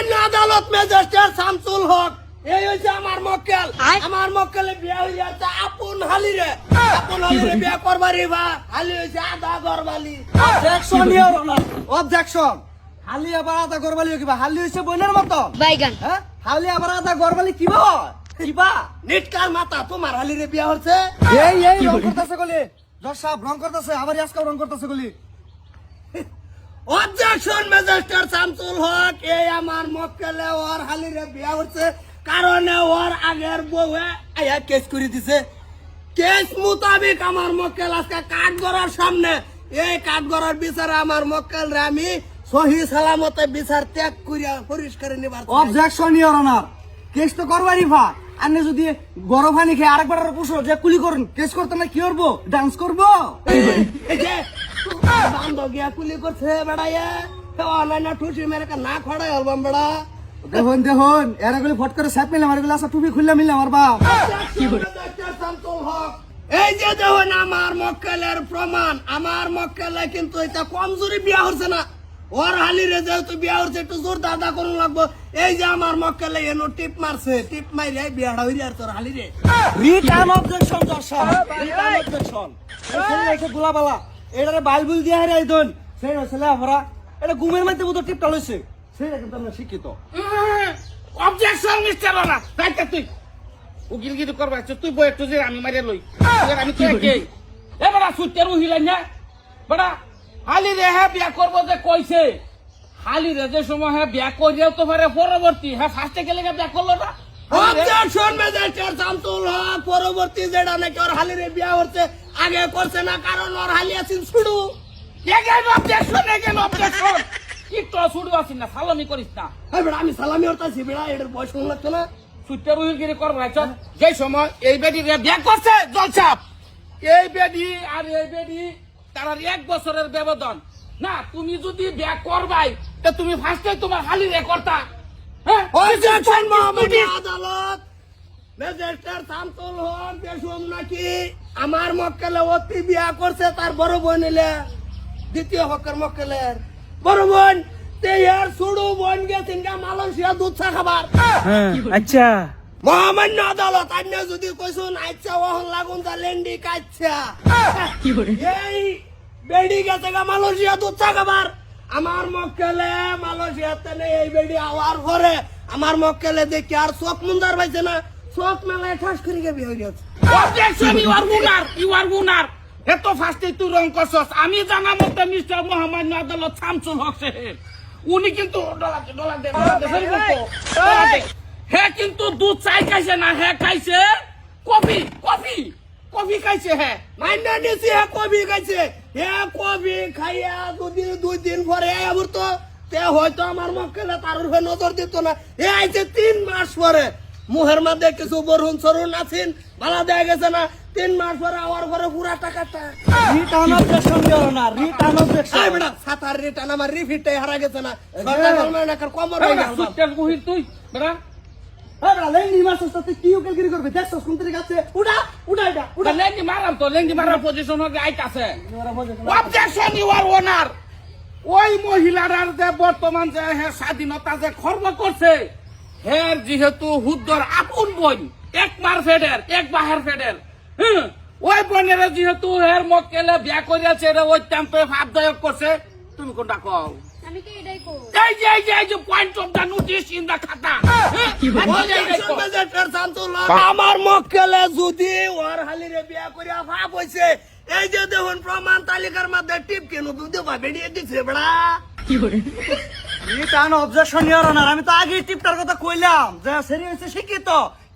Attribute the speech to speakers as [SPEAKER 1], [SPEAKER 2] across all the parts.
[SPEAKER 1] মহামান্য আদালত ম্যাজিস্ট্রেট শামসুল হক। এই হচ্ছে আমার মক্কেল। আমার মক্কেলে বিয়া হয়ে যাচ্ছে আপন হালিরে আপন হালিরে বিয়া করবারি বা। হালি হয়েছে আধা গরবালি
[SPEAKER 2] অবজেকশন অবজেকশন হালি আবার আদা গরবালি কিবা হালি হইছে বইনের মত।
[SPEAKER 3] বাইগান।
[SPEAKER 2] হ্যাঁ? হালি আবার আদা গরবালি কিবা? কিবা
[SPEAKER 1] নিটকার মাথা তোমার হালিরে বিয়া হচ্ছে।
[SPEAKER 2] এই এই রং করতেছে গলি। সাহেব রং করতেছে। আবার আজকাল রং করতেছে গলি।
[SPEAKER 1] অবজেকশন ম্যাজিস্ট্রেট শামসুল হক এই আমার মক্কেলে ওর হালিরে বিয়া হচ্ছে। কারণে ওর আগের বউয়ে আয়া কেস করে দিছে। কেস মোতাবেক আমার মক্কেল আজকে কাঠগড়ার সামনে। এই কাঠগড়ার বিচারে আমার মক্কেল রে আমি সহি সালামতে বিচার ত্যাগ করিয়া পরিষ্কার নিবার।
[SPEAKER 2] অবজেকশন ইওর অনার কেস তো করবারই ভা আপনি যদি গরম পানি খেয়ে আরেকবার আরও পুষো, যে কুলি করুন কেস করতে না কি করব? ডান্স করব?
[SPEAKER 1] গিয়া কুলি করছে বেড়াইয়া। অনলাইন ঠুসি মেরে না খড়াই হলবাম বেড়া
[SPEAKER 2] দেখুন দেখুন এরা গুলি ফট করে সাপ মিলাম আর গুলি আসা টুপি খুললাম মিলাম আর বা
[SPEAKER 1] এই যে দেখুন আমার মক্কেলের প্রমাণ আমার মক্কেলে কিন্তু এটা কমজোরি বিয়া হচ্ছে না। ওর হালিরে যেহেতু বিয়া হচ্ছে একটু জোর দাদা করুন লাগবো। এই যে আমার মক্কেলে এনো টিপ মারছে টিপ মাইরে বিয়াটা হইরে আর তোর হালিরে।
[SPEAKER 2] রিটার্ন অবজেকশন দর্শক। রিটার্ন অবজেকশন গোলাবালা। এটারে বাইবল দিয়া হারে আইদন। সেই ছেলে আমরা। এটা ঘুমের মধ্যে মতো টিপটা লইছে। সেইটা কিন্তু আমরা শিক্ষিত।
[SPEAKER 4] অবজেকশন মিস্টার ওনা রাইতে তুই। উকিল গিরি করবা তুই বই একটু যে আমি মারিয়ে লই। আমি তুই কে এ বড়া সুতের উহিলাই না। বড়া হালি রে হ্যাঁ বিয়া করব যে কইছে। হালি রে যে সময় হ্যাঁ বিয়া করিয়াও তো পারে পরবর্তী। হ্যাঁ ফার্স্টে গেলে বিয়া করল না? হালি রে-
[SPEAKER 1] অবজেকশন ম্যাজিস্ট্রেট শামসুল হক পরবর্তী যেটা নাকি ওর হালিরে বিয়া হচ্ছে আগে করছে না কারণ ওর হালি আছেন শুরু
[SPEAKER 4] এগেন অবজেকশন কি তো শুরু আছিস না সালামি করিস না।
[SPEAKER 1] আমি সালামি হরতাছি বেড়া এটার বয়স কম লাগছে না।
[SPEAKER 4] সুইটার উইলগিরি করব আচ্ছা যে সময় এই বেডি বিয়া করছে এই বেডি আর এই বেডি তার এক বছরের ব্যবধান। না তুমি যদি ব্যাগ করবাই তা তুমি ফার্স্টে তোমার হালি রে করতা হ্যাঁ?
[SPEAKER 1] আদালত ম্যাজিস্ট্রেট শামসুল হক দেশুম নাকি? আমার মক্কেলে অতি বিয়া করছে তার বড় বোন এলে দ্বিতীয় হকের মক্কেলের। বড় বোন তে সুড়ু বোন গেছেন মালয়েশিয়া দুধ চা খাবার।
[SPEAKER 2] আচ্ছা।
[SPEAKER 1] মহামান্য আদালত আন্য যদি কইছুন আচ্ছা ওহন লাগুন লেন্ডি কাচ্ছা এই বেডি গেছে গা মালয়েশিয়া দুধ চা খাবার। আমার মক্কেলে মালয়েশিয়াতে নেই এই বেডি আওয়ার পরে। আমার মক্কেলে দেখি আর চোখ মুন্দার পাইছে না। চোখ মেলায় ঠাস করে গিয়ে বিয়ে হয়ে গেছে।
[SPEAKER 4] অবজেকশন ইউ আর উনার ইউ আর উনার এত ফার্স্টে তুই রং করছস আমি জানা মতে মিস্টার মহামান্য আদালত শামসুল হক সাহেব উনি কিন্তু। হ্যাঁ কিন্তু দুধ চাই খাইছে না হ্যাঁ খাইছে কফি কফি কফি খাইছে হ্যাঁ
[SPEAKER 1] মাইন্ডা নিছি হে কবি খাইছে হে কবি খাইয়া যদি দুই দিন পরে আবার তো হয়তো আমার মক্কেলে তার নজর দিত না এ আইছে তিন মাস পরে মুহের মধ্যে কিছু বরুণ সরুন আছেন ভালো দেয়া গেছে না তিন মাস পরে আমার ঘরে পুরা টাকাটা
[SPEAKER 2] return objection your honour return objection
[SPEAKER 1] I বেটা সাতার রিটার্ন আমার রিফিটটাই হারা গেছে না। কমর হয়ে
[SPEAKER 4] সুটকেস তুই বেড়া
[SPEAKER 2] হ্যাঁ বড়া লেন নিমাস সাথে কি উকিলগিরি করবে? দেখছস কোন তরিকা আছে উড়া উড়া এটা
[SPEAKER 4] ওটা লেঙ্গি মারাম তো লেঙ্গি মারার পজিশন হবে আইতাছে। অবজেকশন ইউ আর ওনার ওই মহিলার যে বর্তমান যে হ্যাঁ স্বাধীনতা যে খর্ব করছে হের যেহেতু হুদ্দর আপন বোন এক মার ফেডের এক বাহার ফেডের। হুম, ওই বোনের যেহেতু হের মক্কেলে বিয়া করিয়াছে রে ওই টেম্পে ভাবদায়ক করছে। তুমি কোনটা কও?
[SPEAKER 3] আমি তো এটাই কই
[SPEAKER 4] এই যে এই যে এই যে point of the notice in the খাতা? এই যে এইটাই কও।
[SPEAKER 1] আমার মক্কেলে যদি ওর হালিরে বিয়া করিয়া ভাব হইছে এই যে দেখুন প্রমাণ তালিকার মধ্যে টিপ কেন দেবা বেরিয়ে দিছে বেড়া।
[SPEAKER 2] রিটার্ন অবজেকশন ইওর আমি তো আগে টিপটার কথা কইলাম। যে সেরি হইছে শিক্ষিত।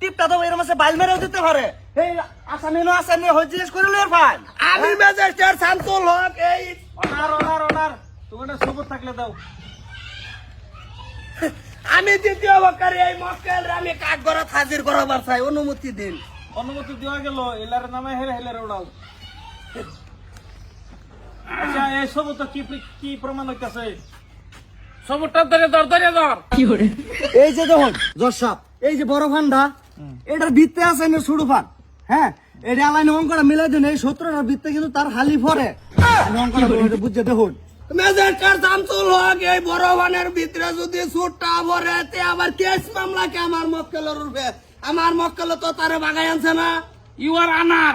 [SPEAKER 2] টিপটা তো এরকম আছে বাইল মেরেও দিতে পারে। এই আসামি নো আসামি হই জিজ্ঞেস এর ফাইল
[SPEAKER 1] আমি ম্যাজিস্ট্রেট শামসুল হক এই
[SPEAKER 2] অনার অনার অনার তোমার সবুজ থাকলে দাও।
[SPEAKER 1] আমি দ্বিতীয় বকারে এই মক্কেল আমি গড়াত হাজির করাবার চাই অনুমতি দিন।
[SPEAKER 2] অনুমতি দেওয়া গেল এলার নামে হেরে হেলে উড়াও আচ্ছা এই সব তো কি কি প্রমাণ হইতাছে?
[SPEAKER 4] সবটা ধরে ধর ধরে ধর।
[SPEAKER 2] কি এই যে দেখুন এই যে বড় ফান্ডা এটার ভিত্তে আছে না সুড়ু ফান হ্যাঁ? এটা আলাইন অঙ্কটা মিলাই দিন এই সত্তরটার ভিত্তে কিন্তু তার হালি ফরে অঙ্কটা বুঝছে দেখুন।
[SPEAKER 1] ম্যাজিস্ট্রেট শামসুল হক এই বড় বানের ভিতরে যদি সুটটা ভরে তে আবার কেস মামলা কে আমার মক্কেলের রূপে? আমার মক্কেল তো তারে বাগাই আনছে না।
[SPEAKER 4] ইউ আর আনার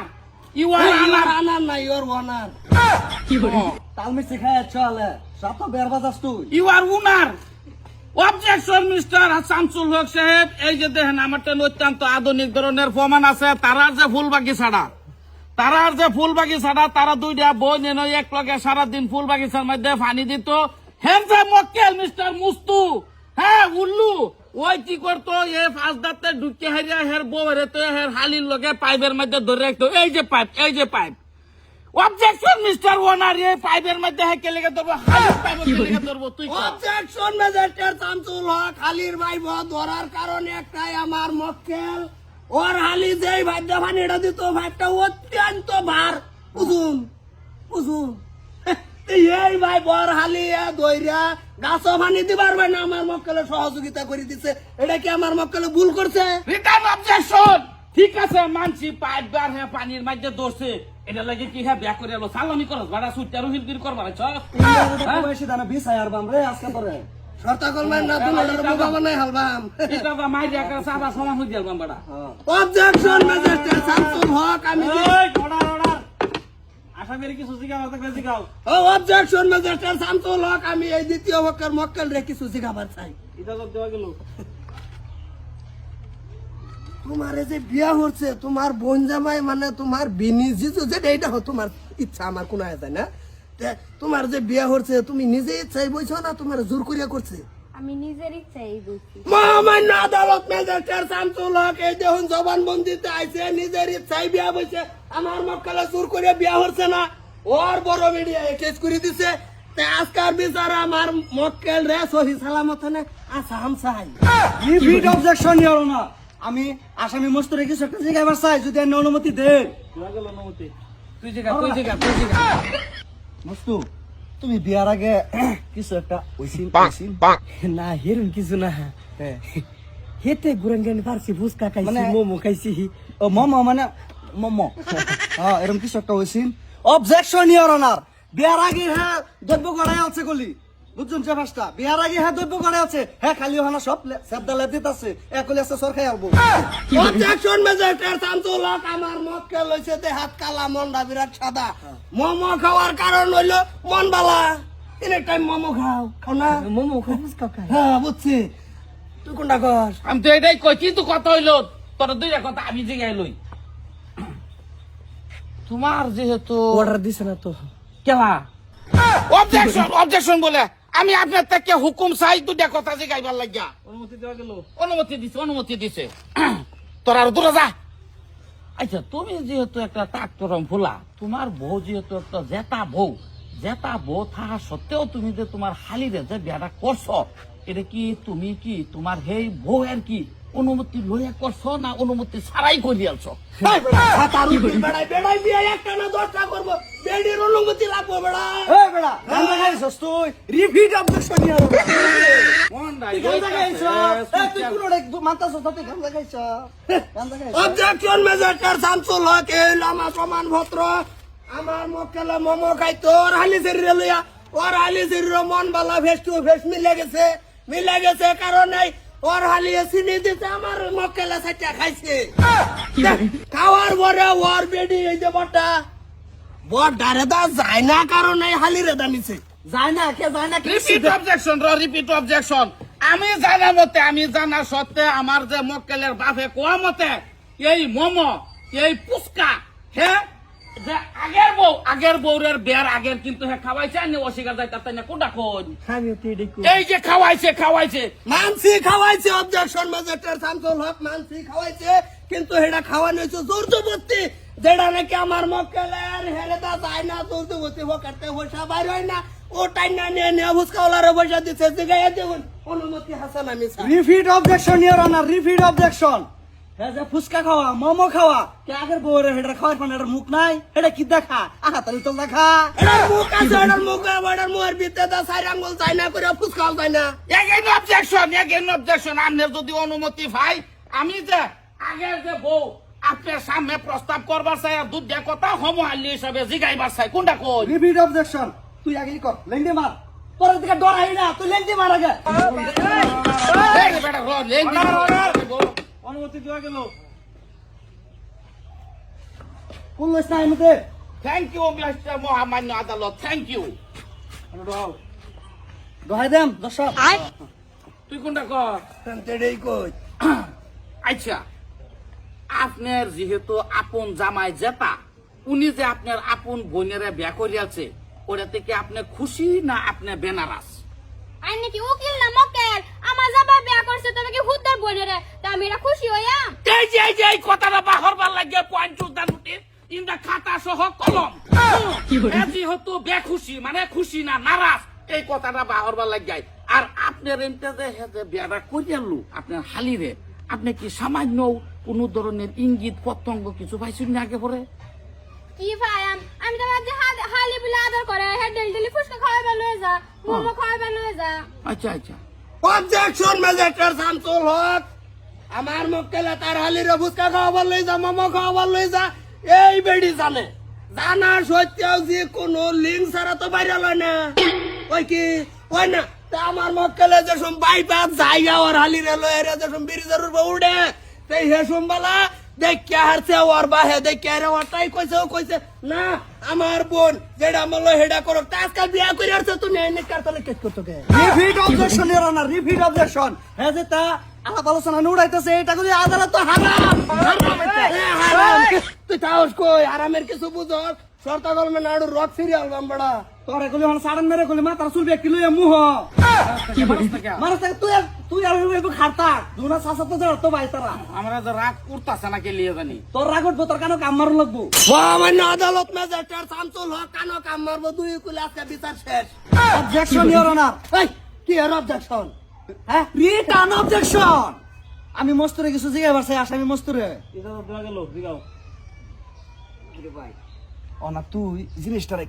[SPEAKER 4] ইউ আর আনার
[SPEAKER 1] আনার না ইওর ওনার
[SPEAKER 2] তাল মিষ্টি খাই চলে সব তো বের বাজাস তুই।
[SPEAKER 4] ইউ আর উনার অবজেকশন মিস্টার শামসুল হক সাহেব এই যে দেখেন, আমার তো অত্যন্ত আধুনিক ধরনের প্রমাণ আছে। তারার যে ফুলবাগি ছাড়া, তারার যে ফুল বাগিচাটা তারা দুইটা বই নেন এক লগে সারাদিন ফুল বাগিচার মধ্যে পানি দিত। হেন যে মক্কেল মিস্টার মুস্তু। হ্যাঁ উল্লু। ওই কি করতো, এ ফাঁস দাঁতে ঢুকে হারিয়া হের বউ হেরে তো হের হালির লগে পাইপের মধ্যে ধরে রাখতো। এই যে পাইপ, এই যে পাইপ। অবজেকশন মিস্টার ওনার এই পাইপের মধ্যে হে কে লেগে ধরবো? হালির পাইপ লেগে ধরবো? তুই
[SPEAKER 1] অবজেকশন ম্যাজিস্ট্রেট শামসুল হক হালির ভাই ধরার কারণে একটাই আমার মক্কেল। ওর হালি যেই ভাইটা পানিটা দিত ভাইটা অত্যন্ত ভার। বুঝুন বুঝুন। এই ভাই বর হালি দইরা গাছ পানি দিবার ভাই না আমার মক্কেলে সহযোগিতা করে দিছে। এটা কি আমার মক্কেলে ভুল করছে?
[SPEAKER 4] রিটার্ন অবজেকশন ঠিক আছে মানছি পাইপ বার হ্যাঁ পানির মধ্যে ধরছে। এটা লাগে কি হ্যাঁ ব্যাক করে এলো সালামি করস বাড়া সুইটা রুহিল গির করবার ছ
[SPEAKER 2] বেশি দানা বিষ আয়ার বাম রে আজকে তোরে।
[SPEAKER 1] শর্তা করবেন না তুমি বোকা বানাই হালবাম।
[SPEAKER 4] এটা বা মাই দেখা সাবা সমান হয়ে যাবে বাড়া
[SPEAKER 1] অবজেকশন ম্যাজিস্ট্রেট শামসুল হক আমি
[SPEAKER 2] আসামের কিছু জিগাও তা বেশি গাও
[SPEAKER 1] ও অবজেকশন ম্যাজিস্ট্রেট শামসুল হক আমি এই দ্বিতীয় মক্কেল মক্কেল রে কিছু জিগাবার চাই।
[SPEAKER 2] ইজাজত দেওয়া গেল।
[SPEAKER 1] তোমার এই যে বিয়া হচ্ছে তোমার বোন জামাই মানে তোমার বিনি জিজু যে এইটা হো তোমার ইচ্ছা আমার কোনো আছে না। তোমার যে বিয়া হচ্ছে তুমি নিজে ইচ্ছাই বইছো না তোমার জোর করিয়া করছে?
[SPEAKER 3] আমি নিজের ইচ্ছাই
[SPEAKER 1] মহামান্য আদালত ম্যাজিস্ট্রেট শামসুল হক এই দেখুন জবান বন্দিতে আইছে নিজের ইচ্ছাই বিয়া বইছে। আমার মক্কেলে জোর করে বিয়া হচ্ছে না। ওর বড় মিডিয়া কেস করে দিছে। তে আজকার বিচার আমার মক্কেল রে সহি সালামত আসাম
[SPEAKER 2] অবজেকশন না। আমি আসামি মস্তরে কিছু একটা জিগাইবার চাই যদি আমি অনুমতি দে। দেওয়া গেল অনুমতি
[SPEAKER 4] তুই জিগা তুই জিগা তুই জিগা।
[SPEAKER 2] মস্তু তুমি বিয়ার আগে কিছু একটা ওইসিন ওইসিন
[SPEAKER 1] না হেরুন কিছু না।
[SPEAKER 2] হ্যাঁ।
[SPEAKER 1] হেতে গুরেঙ্গেন ফার্সি ফুচকা খাইছি
[SPEAKER 2] মানে-
[SPEAKER 1] মোমো খাইছি।
[SPEAKER 2] ও মম মানে মম। হ্যাঁ এরকম কিছু একটা ওইসিন অবজেকশন ইওর অনার বিয়ার আগে হ্যাঁ দ্রব্য গড়াই আছে গলি। বুঝছেন সে ফার্স্টটা বিয়ার আগে হ্যাঁ দ্রব্য গড়াই আছে। হ্যাঁ খালি ওখানে সব সেবদা লেপ দিতে আছে। একলি আছে সরকারি আলবো।
[SPEAKER 1] অবজেকশন শামসুল হক আমার মক্কেল হইছে তে হাত কালা মনটা বিরাট সাদা। মোমো খাওয়ার কারণ হইল মন বালা এনে টাইম মোমো খাও খাও না? মোমো খাও ফুচকা খাও। হ্যাঁ বুঝছি। তুই কোনটা কর
[SPEAKER 4] আমি তো এটাই কই কিন্তু কথা হইল তোর দুইটা কথা আমি জিগাই লই। তোমার যেহেতু
[SPEAKER 1] অর্ডার দিছে না তো।
[SPEAKER 4] কেলা? অবজেকশন অবজেকশন বলে। আমি আপনার থেকে হুকুম চাই দুটা কথা যে গাইবার লাগিয়া।
[SPEAKER 2] অনুমতি দেওয়া গেল।
[SPEAKER 4] অনুমতি দিছে অনুমতি দিছে। তোর আর দূরে যা আচ্ছা তুমি যেহেতু একটা টাকটরম ফুলা তোমার বউ যেহেতু একটা জেতা বউ জেতা বউ থাকা সত্ত্বেও তুমি যে তোমার হালিরে যে বিয়াটা করছ এটা কি তুমি কি তোমার হেই বউ আর কি অনুমতি লইয়া করছ না অনুমতি ছাড়াই করে আলছো
[SPEAKER 1] এই বেড়া, বেড়াই, বেড়াই বিয়ে একটা না দশটা করব। বেডির অনুমতি লাগবো বেড়া।
[SPEAKER 2] রিপিট অবজেকশন
[SPEAKER 1] হক, এই আমার প্রমাণ পত্র। আমার মক্কেলে মোমো খাইতো, ওর হালি শরীরে লইয়া, ওর হালি শরীরে মন বালা ফেস টু ফেস মিলে গেছে মিলে গেছে কারণ এই ওর হালিয়ে চিনি দিতে আমার মক্কেলে সাইটা খাইছে। খাওয়ার পরে ওর বেডি এই যে বটা বট ডারে দা যায় না কারণ এই হালি রেদা নিছে।
[SPEAKER 2] যায় না কে যায় না
[SPEAKER 4] রিপিট অবজেকশন র রিপিট অবজেকশন আমি জানা মতে আমি জানা সত্ত্বে আমার যে মক্কেলের বাপে কোয়া মতে এই মোমো এই পুচকা হে যে আগের বউ আগের বউরের বিয়ার আগের কিন্তু হে খাওয়াইছে আর অস্বীকার যায় তাতে না কোনটা কোন। এই যে খাওয়াইছে খাওয়াইছে।
[SPEAKER 1] মানসি খাওয়াইছে অবজেকশন ম্যাজিস্ট্রেট শামসুল হক মানসি খাওয়াইছে কিন্তু এটা খাওয়ানো হয়েছে জোরজবস্তি। যেটা নাকি আমার মক্কেলের হেরেদা যায় না জোরজবস্তি হোকারতে পয়সা বাইর হয় না। ও টাইম না নিয়ে নিয়ে ভুসকাওয়ালারে পয়সা দিচ্ছে জিগাইয়া দেখুন অনুমতি হাসান আমি।
[SPEAKER 2] Repeat objection your honour repeat objection হ্যাঁ যে ফুচকা খাওয়া মোমো খাওয়া। কে আগের বউরে হেডার খাওয়ার মানে এটার মুখ নাই? এটা কি দেখা? আহা তাহলে তো দেখা।
[SPEAKER 1] এটার মুখ আছে এটার মুখ এটার মুখের ভিতরে দা চার আঙ্গুল চাই না করে ফুসকাও চাই না।
[SPEAKER 4] এগেন অবজেকশন এগেন অবজেকশন আপনার যদি অনুমতি পাই আমি যে আগের যে বউ আপনার সামনে প্রস্তাব করবার চাই আর দুধ দিয়া কথা হম হাল্লি হিসাবে জিগাইবার চাই। কোনটা কোন
[SPEAKER 2] রিপিট অবজেকশন তুই আগে কর? লেংডি মার। তোর দিকে ডরাই না তুই লেংডি মার আগে।
[SPEAKER 4] এই বেটা র লেঙ্গি
[SPEAKER 2] অনুমতি দেওয়া গেল। কোন লইস না এমনিতে
[SPEAKER 4] থ্যাংক ইউ মিস্টার মহামান্য আদালত থ্যাংক ইউ
[SPEAKER 2] দহাই দেম দর্শক।
[SPEAKER 4] তুই কোনটা কর?
[SPEAKER 1] তেড়েই কই?
[SPEAKER 4] আচ্ছা আপনার যেহেতু আপন জামাই জেতা উনি যে আপনার আপন বোনেরা বিয়া করিয়াছে ওটা থেকে আপনি খুশি না আপনি বেনারাস?
[SPEAKER 3] আর নাকি উকিল না মক্কেল? আমার যাবা বিয়া করছে তুমি কি হুদ্দার বলে রে? তা আমি এটা খুশি হইয়া?
[SPEAKER 4] এই যে এই যে এই কথাটা বাহরবার লাগে পয়েন্ট উদ্যান নোটিস ইন্দা খাতা সহ কলম। যেহেতু বেখুশি মানে খুশি না নারাজ এই কথাটা বাহরবার আর আপনার হেতে বিয়াটা করিয়ালু আপনার হালিরে আপনি কি সামান্য কোন ধরনের ইঙ্গিত পতঙ্গ কিছু পাইছেন না আগে পরে?
[SPEAKER 3] কি ভাইয়াম আমি তো যা মোমো খাওয়াবে লয়ে যা।
[SPEAKER 4] আচ্ছা আচ্ছা।
[SPEAKER 1] অবজেকশন ম্যাজিস্ট্রেট শামসুল হক আমার মক্কেলে তার হালিরে ফুচকা খাওয়াবার লই যা মোমো খাওয়াবার লই যা এই বেডি জানে জানা সত্ত্বেও যে কোনো লিঙ্ক ছাড়া তো বাইরে লয় না। ওই কি? ওই না? তা আমার মক্কেলে যে সব বাইপাস জায়গা ওর হালিরে লয় রে যে সব ব্রিজের উড়ে তাই হে সোমবালা দেখিয়া হারছে ওর বাহে দেখিয়া রে ওটাই কইছে ও কইছে না আমার বোন যেটা আমার হেডা করো। আজকাল বিয়া করে আসছে তুমি এনে কারতলে কেস করতো কে
[SPEAKER 2] repeat objection your honour repeat objection হ্যাঁ যে তা আলাপ আলোচনা উড়াইতেছে এটা যদি আদালত তো হারাম।
[SPEAKER 1] তুই তাহস কই আরামের কিছু বুঝর শর্তা গলমে নাড়ু রক সিরিয়াল বাম্বাড়া
[SPEAKER 2] তোর এগুলি হন সাড়ন মেরে গলি মাতার চুল ব্যক্তি লইয়া মুহ। মানে তুই তুই আর একটু খারতা দুনা সাসা তো জড় তো ভাই তারা।
[SPEAKER 4] আমরা যে রাগ করতেছে না কে লিয়ে জানি।
[SPEAKER 2] তোর রাগ উঠবো তোর কেন কাম মারু লাগবো?
[SPEAKER 1] মহামান্য আদালত হক কানো কাম মারবো? দুই কুলে আজকে বিচার শেষ।
[SPEAKER 2] অবজেকশন ইওর অনার
[SPEAKER 1] এই কি এর অবজেকশন
[SPEAKER 2] হ্যাঁ? রিটার্ন অবজেকশন আমি মস্তুরে কিছু পারছি আসামি মস্তুরে। অনা তুই জিনিসটারে কি ভাই।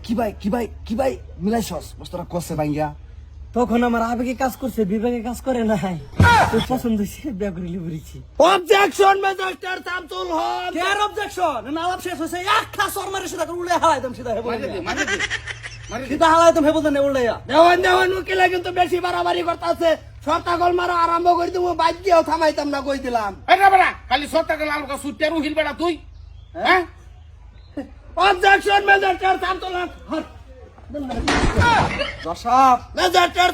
[SPEAKER 2] কি ভাই কি ভাই মিলাইছস। মস্তুরা কষে ভাইয়া
[SPEAKER 5] তখন আমার আবেগে কাজ করছে বিবেকে কাজ করে নাই। তোর পছন্দ হয়েছে বিয়া করে লিবরেছি
[SPEAKER 1] objection magistrate Shamsul Haque
[SPEAKER 2] care objection না আলাপ শেষ হয়েছে এক খাস ওর মারে সেটা উড়ে হালাইতাম সিধা হেবো
[SPEAKER 4] মারি দে মারি দে মারি দে।
[SPEAKER 2] সিধা হেবো না উড়াইয়া
[SPEAKER 1] দেওয়ান দেওয়ান উকিলে কিন্তু বেশি বাড়াবাড়ি করতেছে। শর্তা গল মারা আরম্ভ করে দেবো বাইক দিয়েও থামাইতাম না কই দিলাম।
[SPEAKER 4] এটা বেড়া খালি সত্যাকে লাল কা সুটে রুহিল বেড়া তুই হ্যাঁ?
[SPEAKER 1] অবজেকশন ম্যাজিস্ট্রেট শামসুল হক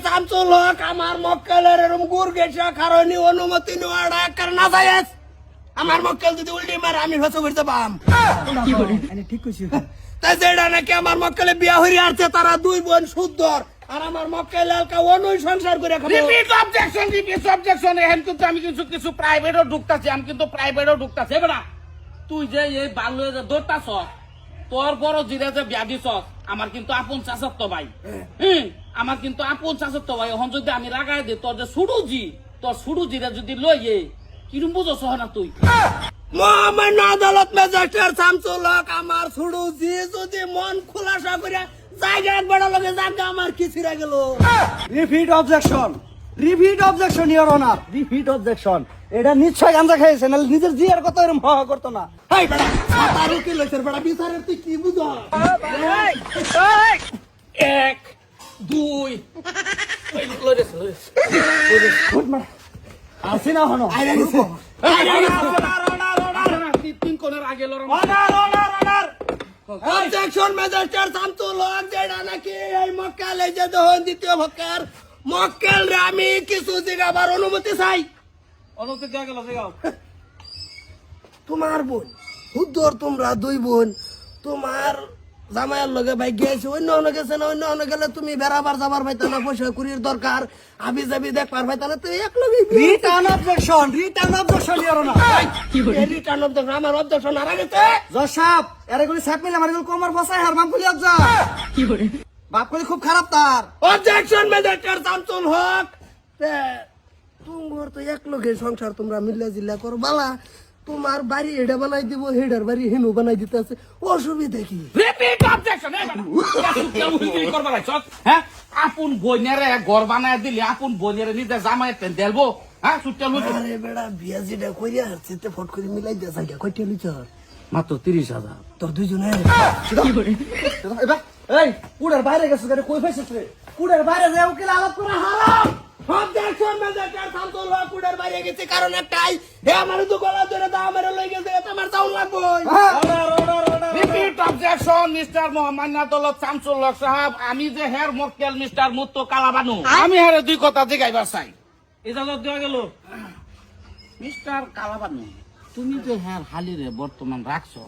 [SPEAKER 1] শামসুল হক আমার মক্কেলের এরম গুর গেছে কারণে অনুমতি নেওয়ার একটা না আমার মক্কেল যদি উল্টি মারে আমি ফেসে করতে পাম
[SPEAKER 5] আমি ঠিক কইছি
[SPEAKER 1] তাই যেটা নাকি আমার মক্কেলে বিয়া হইরে আসছে তারা দুই বোন সুন্দর আর আমার মক্কেল এলকা অনুই সংসার করে খাব
[SPEAKER 4] রিপিট অবজেকশন রিপিট অবজেকশন এখন কিন্তু আমি কিছু কিছু প্রাইভেটও ঢুকতাছি আমি কিন্তু প্রাইভেটও ঢুকতাছি বেড়া তুই যে এই বাল্য যে দৌড়তাছ তোর বড় জিরে যে বিয়া দিছ আমার কিন্তু আপন চাচাত্ত ভাই। হুম আমার কিন্তু আপন চাচাত্ত ভাই। এখন যদি আমি লাগাই দিই তোর যে সুডুজি তোর সুডুজিরে যদি লইয়ে কিরম বুঝছ না তুই?
[SPEAKER 1] মহামান্য আদালত ম্যাজিস্ট্রেট শামসুল হক আমার ছুড়ু জি যদি মন খোলাসা করে জায়গা একবার লগে জায়গা আমার কি ছিড়া গেল?
[SPEAKER 2] Repeat objection repeat objection your honour repeat objection এটা নিশ্চয় গাঞ্জা খাইছে নাহলে নিজের জিয়ার কথা এরকম হওয়া করতো না
[SPEAKER 1] হাই বেড়া সাতার উকিল হইছে বেড়া বিচারের তুই কি বুঝ
[SPEAKER 4] এক দুই
[SPEAKER 2] আসি না হনো
[SPEAKER 4] তিন কোণের আগে লড়াই
[SPEAKER 1] অবজেকশন ম্যাজিস্ট্রেট শামসুল হক যেটা নাকি এই মক্কেল এই দহন দ্বিতীয় ভক্কের মক্কেল রে আমি কিছু জিগাবার অনুমতি চাই।
[SPEAKER 2] অনুমতি দেওয়া গেল দেওয়া
[SPEAKER 1] তোমার বোন হুদ্দর তোমরা দুই বোন তোমার জামাইয়ের লগে ভাই গেছে অন্য অন্য গেছে না অন্য অন্য গেলে তুমি বেড়াবার যাবার পাইতা না পয়সা কুড়ির দরকার আবি যাবি দেখবার পাইতা না তুই এক লগে
[SPEAKER 2] return objection return objection your honour
[SPEAKER 1] return of আমার অবজেকশন আর গেছে।
[SPEAKER 2] জসাব এর গুলি সাপ মিলে আমার গুলি কোমর বসাই হার বাপ গুলি আজ্জা বাপ গুলি খুব খারাপ তার।
[SPEAKER 1] অবজেকশন ম্যাজিস্ট্রেট শামসুল হক তে, তুমগর তো এক লগে সংসার তোমরা মিল্লা জিল্লা করো বালা। তোমার বাড়ি এটা বানাই দিব হেডার বাড়ি হেনু বানাই দিতে আছে। অসুবিধা কি?
[SPEAKER 4] রিপিট অবজেকশন করবা লাগছ হ্যাঁ? আপন বইনেরে ঘর বানায় দিলি আপন বইনেরে নিজে জামাই তেন দেলবো। হ্যাঁ সুটটা লুচি
[SPEAKER 1] আরে বেড়া বিয়া যেটা কইরা আসছে তে ফট করে মিলাই দিয়া জায়গা কইটা লিছ
[SPEAKER 4] মাত্র তিরিশ হাজার।
[SPEAKER 1] তোর দুইজনে কি করে
[SPEAKER 2] এবার এই কুড়ের বাইরে গেছো গাড়ি কই ফেসেছ রে? কুড়ের বাইরে যায় উকিল আলাপ করে হারাম?
[SPEAKER 1] অবজেকশন ম্যাজিস্ট্রেট শামসুল হক কুড়ের বাইরে গেছে। কারণ একটাই হে আমার তো গলা ধরে দা আমার লই গেছে এটা আমার সাউন্ড লাগবে
[SPEAKER 4] repeat objection mister Mohammad Daulat Shamsul Haque Sahib আমি যে হের মক্কেল মিস্টার মুত্ত কালাবানু। আমি হের দুই কথা জিগাইবার চাই।
[SPEAKER 5] ইজাজত দেওয়া গেল?
[SPEAKER 4] মিস্টার কালাবানু তুমি যে হের হালিরে বর্তমান রাখছো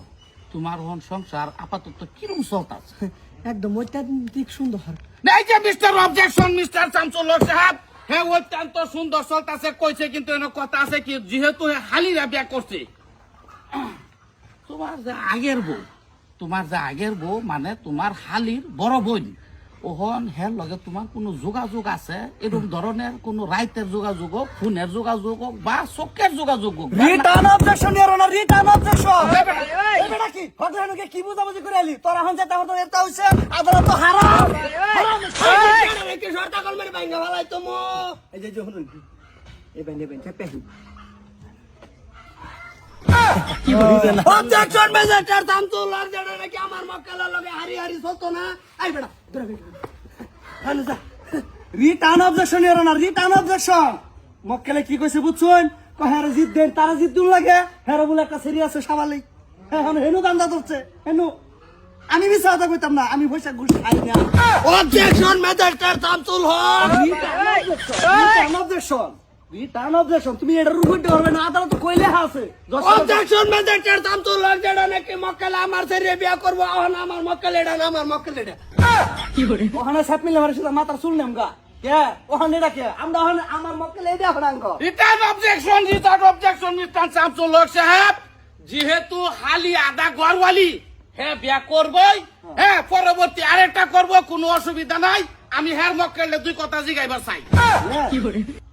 [SPEAKER 4] তোমার হন সংসার আপাতত কিরম চলতাছে?
[SPEAKER 5] একদম অত্যাধিক সুন্দর।
[SPEAKER 4] এই যে মিস্টার অবজেকশন মিস্টার শামসুল সাহেব হ্যাঁ অত্যন্ত সুন্দর চলতাছে, কইছে কিন্তু এনে কথা আছে কি, যেহেতু হালি হালিরা বিয়া করছে। তোমার যে আগের বউ, তোমার যে আগের বউ মানে তোমার হালির বড় বোন। ওহন হের লগে তোমার কোনো যোগাযোগ আছে। এরকম ধরনের কোনো রাইতের যোগাযোগ হোক ফোনের যোগাযোগ হোক বা চোখের যোগাযোগ হোক
[SPEAKER 2] return objection your honour return objection কি? হকরানুকে কি বুঝাবুঝি করে আলি তোরা হন যেতে হতো এটা হইছে আদালত তো হারাম! হারাম!
[SPEAKER 1] কি শর্তা কল মেরে ভাঙ্গা ফেলাই তো মো!
[SPEAKER 5] এই যে এই পেহি
[SPEAKER 1] অবজেকশন ম্যাজিস্ট্রেট শামসুল হক যেটা নাকি আমার মক্কেলের লগে হারি হারি চলতো না? আই বেটা
[SPEAKER 2] return objection your honour return objection. মক্কেলে কি কইছে বুঝছুন? হ্যাঁ জিত দেন তারা জিত দুল লাগে। হ্যাঁ বলে একটা সিরি আছে সাবালি। হ্যাঁ হ্যাঁ হেনু দান্দা ধরছে হেনু। আমি মিছা কথা কইতাম না আমি পয়সা ঘুষ খাই না।
[SPEAKER 1] Objection magistrate Shamsul Haque
[SPEAKER 2] return objection. Return objection তুমি না আদালত কইলে আছে।
[SPEAKER 1] অবজেকশন ম্যাজিস্ট্রেট শামসুল হক যেটা নাকি মক্কেল আমার সেরে বিয়া করব? এখন আমার মক্কেল এটা না আমার মক্কেল এটা।
[SPEAKER 2] ওখানে সাপ মিলে মারে সেটা মাথার চুল নেম কে? ওখানে এটা কে? আমরা ওখানে আমার মক্কেলে এই দেখা ডাঙ্গ
[SPEAKER 4] return objection return objection Shamsul Sahib. যেহেতু হালি আদা গড়ওয়ালি হ্যাঁ বিয়া করবই হ্যাঁ। পরবর্তী আরেকটা করব কোনো অসুবিধা নাই। আমি হ্যার মক্কেলে দুই কথা জিগাইবার চাই।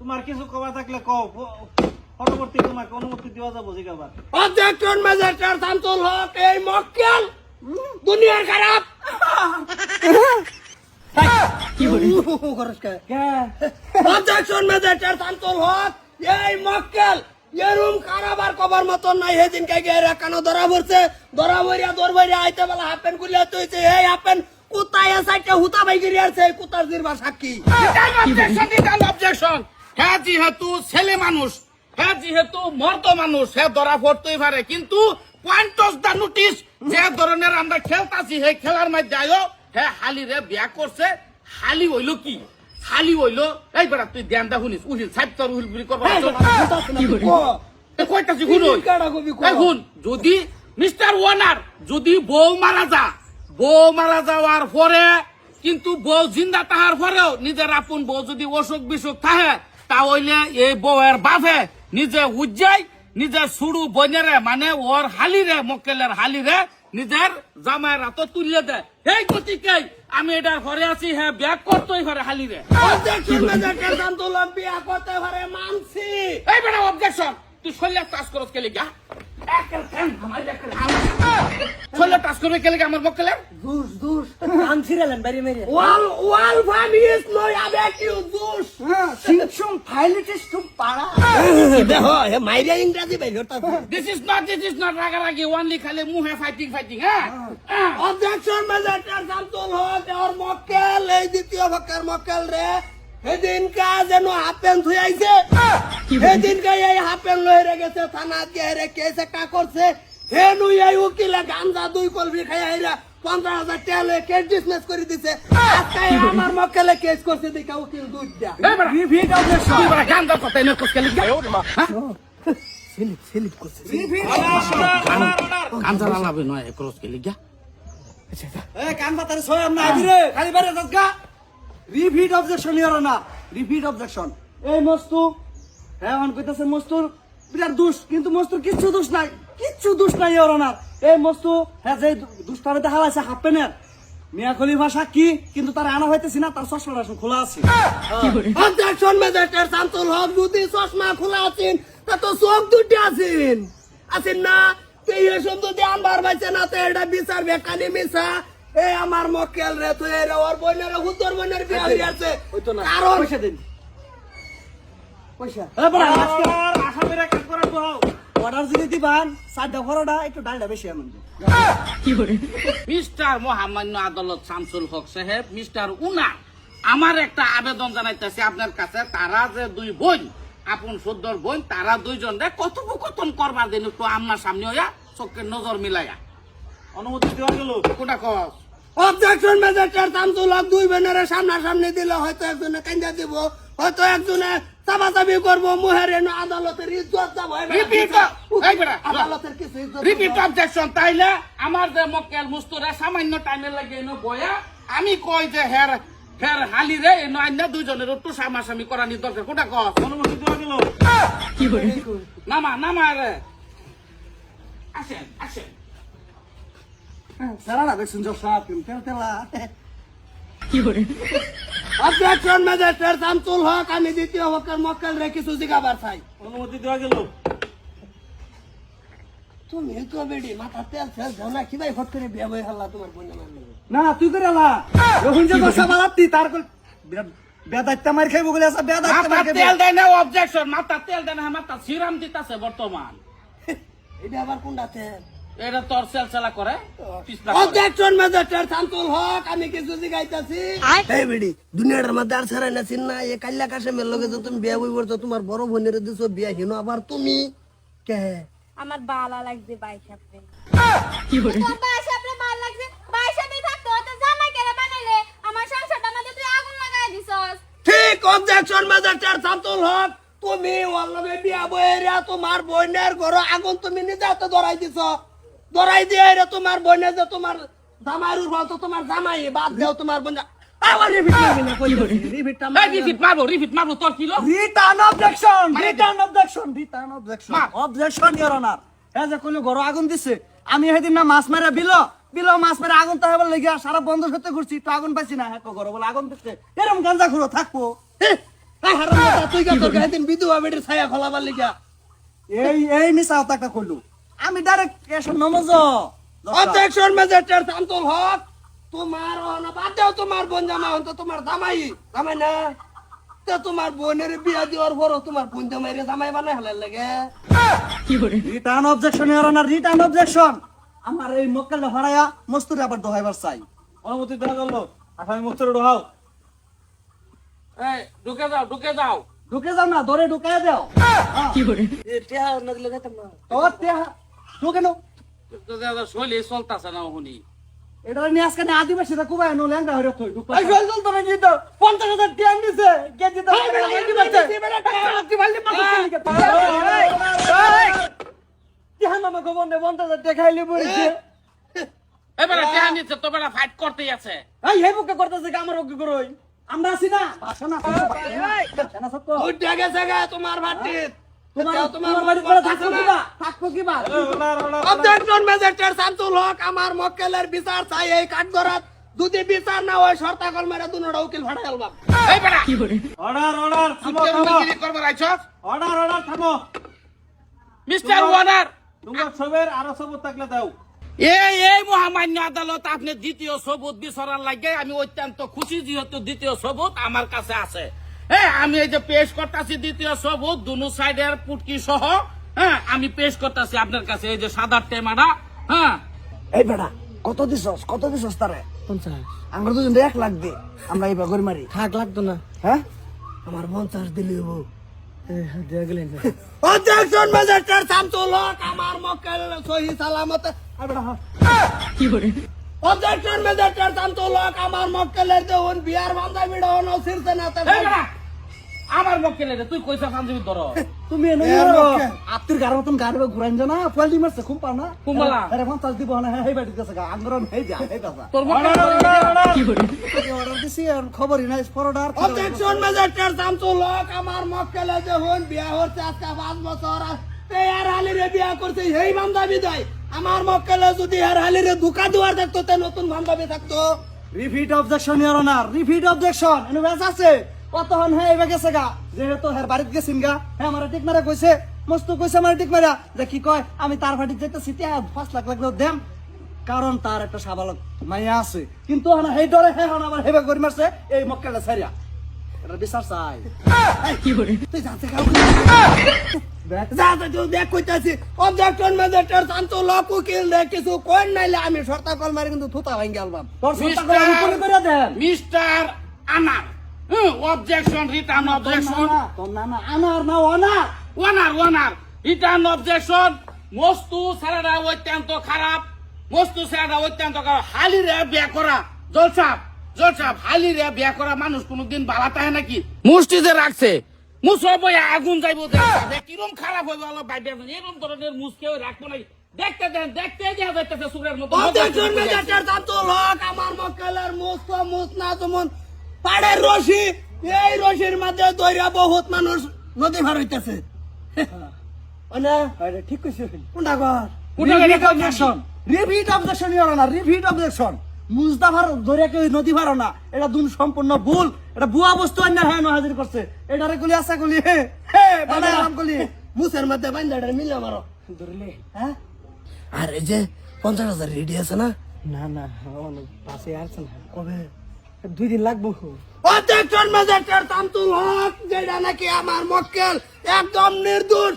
[SPEAKER 2] তোমার কিছু কবা থাকলে কও পরবর্তী তোমাকে অনুমতি দেওয়া যাব জিগাবার
[SPEAKER 1] অবজেকশন ম্যাজিস্ট্রেট শামসুল হক এই মক্কেল? দুনিয়ার খারাপ। অবজেকশন ম্যাজিস্ট্রেট শামসুল হক এই মক্কেল? এরুম কারাবার কবার মতন নাই সেদিন কে গিয়ে কানো ধরা পড়ছে। ধরা বইরা দর বইরা আইতে বেলা হাফেন কুলিয়া তুইছে এই হাফেন কুতায় সাইটে হুতা বাই গিরি আছে কুতার জিরবা সাক্ষী।
[SPEAKER 4] অবজেকশন হ্যাঁ যেহেতু ছেলে মানুষ হ্যাঁ যেহেতু মর্দ মানুষ হ্যাঁ ধরা পড়তেই পারে কিন্তু পয়েন্ট অফ দ্য নোটিস যে ধরনের আমরা খেলতাছি সেই খেলার মধ্যে আয়ো হ্যাঁ হালিরে বিয়া করছে হালি হইল কি হালি হইল এই বেড়া তুই ধ্যান দা শুনিস উহিল সাইব তোর উহিল বুলি করবা কইতাছি শুন ওই।
[SPEAKER 1] কবি কো।
[SPEAKER 4] শুন যদি মিস্টার ওয়ানার যদি বউ মারা যা বউ মারা যাওয়ার পরে কিন্তু বউ জিন্দা তাহার পরেও নিজের আপন বউ যদি অসুখ বিসুখ থাকে তা হইলে এই বউয়ের বাপে নিজে উজ্জাই নিজে সুড়ু বনেরে মানে ওর হালিরে মক্কেলের হালিরে নিজের জামাইয়ের হাত তুলে দেয়। এই গতিকে আমি এটা ঘরে আছি হ্যাঁ ব্যাগ করতেই ঘরে হালিরে।
[SPEAKER 1] বিয়া করতে ঘরে মানছি।
[SPEAKER 4] এই বেটা অবজেকশন তুই শরীরে কাজ করত কেলে গা শরীরে টাচ করবে কেলে আমার মক্কেলের
[SPEAKER 5] দুষ দুষ কান ছিড়ালেন বাড়ি মেরে
[SPEAKER 1] wall wall funny is no অ্যাবেকিউ juice?
[SPEAKER 2] সিংসুম ফাইলিটিস টু পাড়া।
[SPEAKER 1] দেখো হে মাইরিয়া ইংরেজি বাইর হতা
[SPEAKER 4] this is not this is not রাগারাগি ওনলি খালি মুহে ফাইটিং ফাইটিং হ্যাঁ?
[SPEAKER 1] অবজেকশন ম্যাজিস্ট্রেট শামসুল হক আর মক্কেল এই দ্বিতীয় পক্ষের মক্কেল রে। সেদিনকা যেন হাফ প্যান্ট ধুই আইছে সেদিনকে এই হাফ প্যান্ট লয়ে গেছে থানা দিয়ে রে কেস একটা করছে হেনু এই উকিলে গাঞ্জা দুই কলবি খাই আইরা পঞ্চাশ হাজার টাকা লয়ে কেস ডিসমিস করে দিছে। আজকে আমার মক্কেলে কেস করছে দেখা উকিল দুইটা
[SPEAKER 4] এই বেটা
[SPEAKER 2] রিপিট অবজেকশন
[SPEAKER 4] তুই বেটা গান দা কথা এনে কোস কেলে গা
[SPEAKER 5] সেলিপ সেলিপ করছে
[SPEAKER 4] গান জানা নয় ক্রস গা
[SPEAKER 2] এ কান বাতারে ছয় আমরা আইরে খালি বারে দগা রিপিট অবজেকশন ইওর না রিপিট অবজেকশন এই মস্তু হ্যাঁ অন কইতাছে মস্তুর, বিরাট দোষ, কিন্তু মস্তুর কিচ্ছু দোষ নাই, কিচ্ছু দোষ নাই ইওর না এই মস্তু হ্যাঁ যে দুষ্টারে দেখা লাইছে হাফ প্যানের মিয়া খলিফা সাক্ষী কিন্তু তার আনা হইতেছি না, তার চশমাটা এখন খোলা আছে।
[SPEAKER 1] অবজেকশন ম্যাজিস্ট্রেট শামসুল হক যদি চশমা খোলা আছেন, তা তো চোখ দুটি আছেন। আছেন না তো এই যদি আনবার পাইছে না, তো এটা বিচার, বেকানি মিশা এই আমার মক্কেল রে তো এর ওর বোনের হুদ্দর বোনের বিয়ে হয়ে আছে
[SPEAKER 2] ওই তো না
[SPEAKER 1] কারণ
[SPEAKER 2] পয়সা দিন। পয়সা। এ বড় আজকে আশা করে কাজ করা তো অর্ডার যদি দিবান সাদা ফরোটা একটু ডালটা বেশি এমন
[SPEAKER 4] মিস্টার মহামান্য আদালত শামসুল হক সাহেব মিস্টার উনার আমার একটা আবেদন জানাইতেছি আপনার কাছে। তারা যে দুই বোন আপন সদ্যর বোন তারা দুইজন রে কথোপকথন করবার দিন একটু আমার সামনে হইয়া চোখের নজর মিলাইয়া।
[SPEAKER 2] অনুমতি দেওয়া গেল?
[SPEAKER 4] কোটা কস?
[SPEAKER 1] অবজেকশন ম্যাজিস্ট্রেট শামসুল হক দুই বোনের সামনাসামনি দিলে হয়তো একজনে কান্দা দিব হয়তো একজনে চাপাচাপি করব মুহের এনে আদালতের ইজ্জত আদালতের কিছু ইজ্জত
[SPEAKER 4] রিপিট। অবজেকশন তাইলে আমার যে মক্কেল মুস্তুরে সামান্য টাইমে লাগে এনে বয়া আমি কই যে হের হের হালি রে এনে আইনা দুইজনের একটু সামাসামি করানি দরকার কোটা কস?
[SPEAKER 2] অনুমতি দেওয়া গেল
[SPEAKER 4] নামা নামা রে। আসেন আসেন।
[SPEAKER 1] অবজেকশন ম্যাজিস্ট্রেট শামসুল হক আমি দ্বিতীয় হকের মক্কেল রে কিছু জিগাবার চাই।
[SPEAKER 2] অনুমতি দেওয়া গেল।
[SPEAKER 1] তুমি তো বেডি মাথা তেল ফেল দাও না কি ভাই ফট করে বিয়া বই হাল্লা তোমার বোন আমার
[SPEAKER 2] না তুই করে আলা যখন যে দশা বালাতি তার বেদাইত্তা মার খাইব বলে আসা বেদাইত্তা
[SPEAKER 4] মাথা
[SPEAKER 2] মার খাইব।
[SPEAKER 4] তেল দেয় না অবজেকশন মাথা তেল দেয় না মাথা সিরাম দিতাছে বর্তমান।
[SPEAKER 1] এটা আবার কোনটা তেল?
[SPEAKER 4] এটা তোর সেলসেলা করে পিছলা
[SPEAKER 1] অবজেকশন ম্যাজিস্ট্রেট শামসুল হক আমি কিছু জিগাইতাছি। এই বেডি দুনিয়ার মধ্যে আর ছাড়াই না না এ কাল্লা কাশেমের লগে যে তুমি বিয়া তোমার বড় বোনের দিছো বিয়া হিনো আবার তুমি? কে?
[SPEAKER 3] আমার বালা লাগছে বাইশ আপনি তোর বাইশ আপনি ভালো লাগছে বাইশ আপনি থাকতো তো জামাই কেড়ে বানাইলে? আমার সংসারটা আমাদের তুই আগুন লাগাই দিছস।
[SPEAKER 1] ঠিক অবজেকশন ম্যাজিস্ট্রেট শামসুল হক তুমি ওয়াল্লাবে বিয়া বইরা তোমার বোনের ঘর আগুন তুমি নিজে হাতে ধরাই দিছ। ধরাই দিয়ে রে তোমার বোনে যে তোমার জামাইর উপর তো তোমার জামাই বাদ দেও তোমার বোন আবার রিপিট করবি না কই রিপিটটা
[SPEAKER 4] এই রিপিট মারবো রিপিট মারবো তোর kilo
[SPEAKER 2] return objection return objection return objection. Objection your honour হ্যাঁ যে কইলো ঘর আগুন দিছে আমি সেদিন না মাছ মারা বিল বিল মাছ মারা আগুন তো হেবার লেগে সারা বন্ধ করতে ঘুরছি তো আগুন পাইছি না। হ্যাঁ ঘর বলে আগুন দিচ্ছে এরকম গাঞ্জা খুঁড়ো থাকব।
[SPEAKER 1] তুই কা তোর গায়ে দিন বিধবা বেটির ছায়া খোলাবার লিগা
[SPEAKER 2] এই এই মিশা কথা একটা কইলু আমি ডাইরেক্ট এসব নমজ
[SPEAKER 1] ম্যাজিস্ট্রেট হক তোমার অনা বাদ দেও তোমার বোন জামাই হন তো তোমার জামাই। জামাই না। তো তোমার বোনের বিয়া দেওয়ার পর তোমার বোন জামাই রে জামাই বানাই হালার লাগে।
[SPEAKER 2] Return objection your honour return objection আমার এই মক্কেলটা ভাড়ায়া মস্তুরি আবার দোহাইবার চাই। অনুমতি দেওয়া গেল। আসামি মস্তুরি দোহাও।
[SPEAKER 4] এই ঢুকে যাও ঢুকে যাও।
[SPEAKER 2] ঢুকে যাও না ধরে ঢুকে দাও। তোর তেহা ঢুকে নাও
[SPEAKER 4] শৈলী চলতেছে না শুনি
[SPEAKER 2] এটা নিয়ে আজকে আদিবাসীরা কুবাই নো ল্যাংটা থই ঢুকাই চল চল তোরা জিত 50000 টিয়ান দিছে কে জিত টিয়ান মামা গোবন দে 50000 টাকা খাইলে পড়ছে
[SPEAKER 4] এবারে টেহা নিচ্ছে তো বেলা ফাইট করতেই আছে।
[SPEAKER 2] এই হে বুকে করতেছে কি আমার বুকে করই? আমরা আছি না? বাসা না বাসা না সত্য
[SPEAKER 1] উঠে গেছে গা তোমার ভাটিত আমার মক্কেলের বিচার চাই এই কাঠগড়াত। যদি বিচার না হয় শর্তা মেরে দুনোটা উকিল ভাড়া গেলবাম
[SPEAKER 4] এই বেটা!
[SPEAKER 2] অর্ডার অর্ডার থামো থামো।
[SPEAKER 4] বিক্রি করবার আইছস?
[SPEAKER 2] অর্ডার অর্ডার থামো।
[SPEAKER 4] Mister Warner!
[SPEAKER 2] তোমার সবের আরও সবুত থাকলে দাও।
[SPEAKER 4] এই এই মহামান্য আদালত আপনি দ্বিতীয় সবুত বিচরার লাগে আমি অত্যন্ত খুশি যেহেতু দ্বিতীয় সবুত আমার কাছে আছে। হ্যাঁ আমি এই যে পেশ করতেছি দ্বিতীয় সবুত দুনো সাইডের পুটকি সহ হ্যাঁ আমি পেশ করতেছি আপনার কাছে এই যে সাদা টেমাটা হ্যাঁ।
[SPEAKER 1] এই বেটা কত দিছস? কত দিছস তারে? আমরা দুজন এক লাখ দে আমরা এই বাগর মারি।
[SPEAKER 5] থাক লাগতো না।
[SPEAKER 1] হ্যাঁ? আমার পঞ্চাশ দিলি হব
[SPEAKER 5] দেয়া গেলেন
[SPEAKER 1] অবজেকশন ম্যাজিস্ট্রেট শামসুল হক আমার মক্কেল সহি সালামতে। অবজেকশন ম্যাজিস্ট্রেট শামসুল হক আমার মক্কেলের দেউন বিয়ার বান্ধা বিড়া হন শীর্ষে নাতে
[SPEAKER 4] এই বেটা, আমার মক্কেলে রে, তুই কইসা পাঞ্জাবি ধর।
[SPEAKER 2] তুমি এনে
[SPEAKER 1] পক্ষে।
[SPEAKER 2] আত্মীর মতন গাড়ি ঘুরাইন জানা কোয়ালিটি মারছে খুব পাও না?
[SPEAKER 4] কুম্বালা।
[SPEAKER 2] আরে দিব না হেই বাড়ি গেছে গা আঙ্গরন হেই যা হেই দাদা
[SPEAKER 4] তোর মক্কেল
[SPEAKER 2] অর্ডার দিছি আর খবরই নাই পরোটার
[SPEAKER 1] অবজেকশন ম্যাজিস্ট্রেট শামসুল হক আমার মক্কেলে দেউন বিয়া হচ্ছে আজকে পাঁচ বছর আর এই আর হালিরে বিয়া করছে দেয় আমার মক্কেলে যদি আর হালিরে ধোকা দেওয়ার দেখতো তে নতুন বান্ধবী থাকতো।
[SPEAKER 2] Repeat objection your honour repeat objection এনে ব্যাস আছে? কতক্ষণ হ্যাঁ এবার গেছে গা। যেহেতু হ্যাঁ বাড়িতে গেছিন গা হ্যাঁ আমার ঠিক মারা কইছে মস্ত কইছে আমার ঠিক মারা যে কি কয় আমি তার বাড়িতে যেতেছি পাঁচ লাখ লাগলেও দেম। কারণ তার একটা সাবালক মাইয়া আছে। কিন্তু হ্যাঁ সেই ডরে হ্যাঁ হন আমার হেবে করে মারছে এই মক্কেলটা সারিয়া এটা বিচার চাই।
[SPEAKER 1] জানতে যা যা। তুই নাইলে আমি শর্তা কল মারি কিন্তু থুতা ভাঙ্গি আলবাম।
[SPEAKER 2] করে করে
[SPEAKER 4] mister honour. Objection return objection
[SPEAKER 2] না না আনার না অনার
[SPEAKER 4] ওয়ানার ওয়ানার রিটার্ন অবজেকশন মস্তু ছেলেরা অত্যন্ত খারাপ। মস্তু ছেলেরা অত্যন্ত খারাপ। হালি রে বিয়া করা। জলসাপ জলসাপ হালি রে বিয়া করা মানুষ কোনদিন বালা তাহে নাকি? মুষ্টি যে রাখছে মুসব আগুন যাইব দেখছে কিরম খারাপ হইব আল্লাহ বাইবে এরকম ধরনের মুস কেউ রাখব নাই দেখতে দেন দেখতে দেখা যাইতেছে সুরের মতো।
[SPEAKER 1] আমার মক্কেলের মুস্ত মুসনা যেমন পাড়ের রশি এই রশির মধ্যে দইরা বহুত মানুষ নদী ভার হইতেছে। মানে
[SPEAKER 2] আরে ঠিক কইছিস
[SPEAKER 1] কোনটা ঘর
[SPEAKER 2] অবজেকশন অবজেকশন ধরে কেউ নদী না এটা দুন সম্পূর্ণ ভুল এটা ভুয়া বস্তু অন্য হ্যাঁ হাজির করছে। এটারে গুলি আছে গুলি হে হে বানাই আরাম গুলি
[SPEAKER 1] মুসের মধ্যে বাইন্দাটা মিলে মারো।
[SPEAKER 2] ধরলে। হ্যাঁ?
[SPEAKER 1] আর এই যে পঞ্চাশ হাজার রেডি আছে না?
[SPEAKER 5] না না পাশে আসছে না।
[SPEAKER 1] কবে?
[SPEAKER 5] দুই দিন লাগবো।
[SPEAKER 1] অবজেকশন ম্যাজিস্ট্রেট শামসুল হক যেটা নাকি আমার মক্কেল একদম নির্দোষ।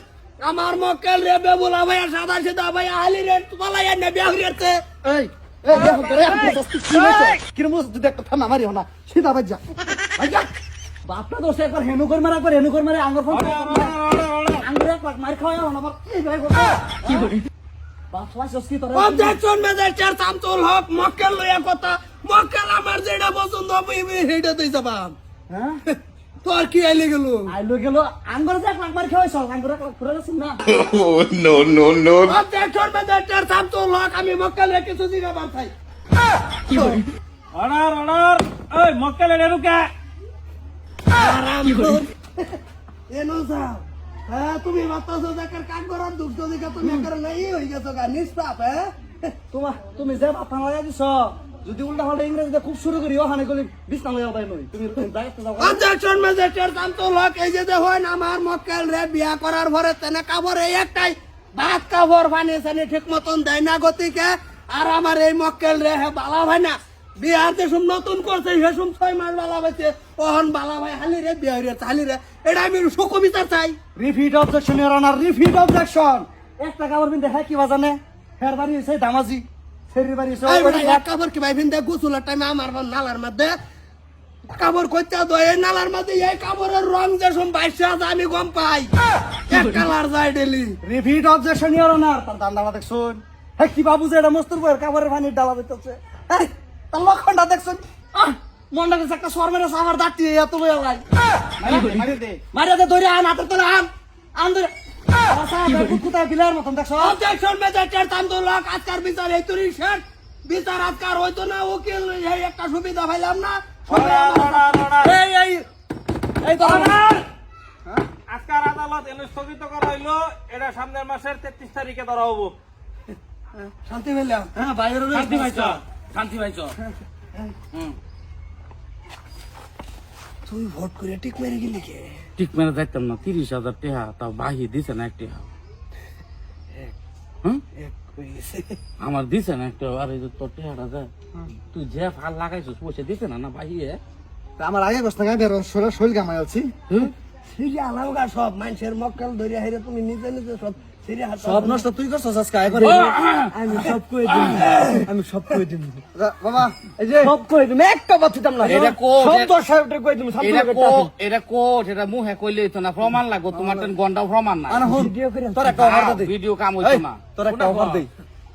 [SPEAKER 1] আমার মক্কেল রে বেবুলা ভাইয়া সাদা সিধা ভাইয়া আলি রে পালাইয়া নে বিয়া হইয়াছে।
[SPEAKER 2] এই এই দেখো তোরে কিরম যদি একটা থানা মারিও না সিধা বাজ্জা বাজ্জা বাপটা দোষে একবার হেনু করে মারা একবার হেনু করে মারে আঙ্গুর ফোন আঙ্গুর এক লাখ মার খাওয়া না বাপ কি করে? সবাই সস্কি তোরে।
[SPEAKER 1] অবজেকশন ম্যাজিস্ট্রেট শামসুল হক মক্কেল লইয়া কথা। মক্কেল আমার যেটা পছন্দ হবে সেইটা তুই যাবাম
[SPEAKER 2] হ্যাঁ?
[SPEAKER 1] তোর কি আইলে গেল?
[SPEAKER 2] আইলো গেল। আঙ্গুর এক লাখ মার খাওয়াইছ আঙ্গুর এক লাখ ঘুরে গেছিস না।
[SPEAKER 1] হক আমি মক্কেল রে কিছু দিনা বার চাই
[SPEAKER 5] অনার অনার ওই মক্কেলে রেনুকা
[SPEAKER 1] আরাম কর। এনো যাও হ্যাঁ তুমি দেখার দুঃখ দিকে তুমি একার নাই হয়ে গেছো গা নিষ্পাপ হ্যাঁ?
[SPEAKER 2] তোমা তুমি যে বাপা লাগাই দিছ যদি উল্টা পাল্টা ইংরেজিতে খুব শুরু করি ওখানে গলি বিছনা লইয়া তাই নই তুমি
[SPEAKER 1] অবজেকশন ম্যাজিস্ট্রেট শামসুল হক এই যে যে হয় না আমার মক্কেল রে বিয়া করার পরে তেনে কাপড় এই একটাই ভাত কাপড় পানি সানি ঠিক মতন দেয় না গতিকে। আর আমার এই মক্কেল রে হে বালা ভাই না বিয়ার যেসব নতুন করছে সেসব ছয় মাস বালা ভাইছে। ওহন বালা ভাই হালি রে বিয়া রে হালি রে। এটা আমি বিচার চাই।
[SPEAKER 2] Repeat objection your honour repeat objection একটা কাপড় পিনতে হ্যাঁ কি বাজানে? হের বাড়ি হইছে দামাজি।
[SPEAKER 1] কাপড় কি ভাই ভিন্দে গুসুলের টাইমে আমার নালার মধ্যে? কাপড় করতে তো এই নালার মধ্যে এই কাপড়ের রং যেসব বাইশে আছে আমি গম পাই। এক কালার যায় daily
[SPEAKER 2] repeat objection your honour তার দামা দেখছুন? হ্যাঁ কি বাবু যে এটা মস্তুর বইয়ের কাপড়ের পানির ডালা দিতেছে? এই তার লক্ষণটা দেখছুন? মনটা একটা সর মেরে সামার দাঁড়টি এত বই লাই মারিয়া দে ধরে আন হাতের তোলে আন। আন ধরে
[SPEAKER 1] আজকার বিচার এই তুরি শেষ। বিচার আজকার হইতো না উকিল একটা সুবিধা পাইলাম না।
[SPEAKER 2] এই
[SPEAKER 5] আজকার আদালত এনে স্থগিত করা হইল এটা সামনের মাসের তেত্রিশ তারিখে ধরা হব।
[SPEAKER 1] শান্তি পেলাম
[SPEAKER 2] হ্যাঁ বাইরে
[SPEAKER 4] শান্তি পাইছ? শান্তি পাইছ? হুম।
[SPEAKER 1] তুই ভোট করে টিক মেরে গেলি কে?
[SPEAKER 4] টিক মেরে দেখতাম না তিরিশ হাজার টেহা তাও বাহি দিছে না
[SPEAKER 1] এক গেছে।
[SPEAKER 4] আমার দিছে না একটা আর এই যে তোর টেহাটা যায় তুই যে ফাল লাগাইছিস পয়সা দিছে না না বাহিয়ে?
[SPEAKER 2] আমার আগে কষ্ট না বেরো শরীর শরীর কামাই আছি।
[SPEAKER 1] সিরিয়া আলামগা সব মানুষের মক্কেল ধরিয়া হেরে তুমি নিজে নিজে সব
[SPEAKER 2] সব নষ্ট তুই করছস আজকে একবার
[SPEAKER 5] আমি সব কই দিম? আমি সব কই দিম?
[SPEAKER 2] বাবা এই যে
[SPEAKER 5] সব কই দিম? কথা দিতাম না।
[SPEAKER 4] এটা কো
[SPEAKER 5] সব
[SPEAKER 4] এটা-
[SPEAKER 5] দশ হাজার কই দিম? সব
[SPEAKER 4] এটা কো এটা কো এটা মুহে কইলে তো না। প্রমাণ লাগো তোমার গন্ডা প্রমাণ না
[SPEAKER 5] ভিডিও করে
[SPEAKER 2] তোর একটা দে।
[SPEAKER 4] ভিডিও কাম হইতো না।
[SPEAKER 2] তোরা কভার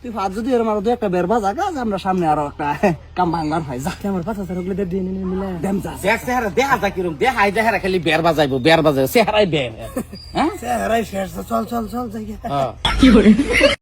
[SPEAKER 2] তুই ভাত যদি এরম আরও দু একটা বেরবা জায়গা যে আমরা সামনে আরও একটা কাম ভাঙার হয়। যা।
[SPEAKER 5] আমার পাঁচ হাজার ওগুলো দিয়ে নিয়ে মিলে।
[SPEAKER 2] দেম যা
[SPEAKER 4] দেখ চেহারা দেখা যায় কিরম দেখাই দেখারা খালি বের বাজাইবো বের বাজাইবো চেহারাই বের। হ্যাঁ?
[SPEAKER 1] চেহারাই শেষ চল চল চল যাই।
[SPEAKER 4] হ্যাঁ।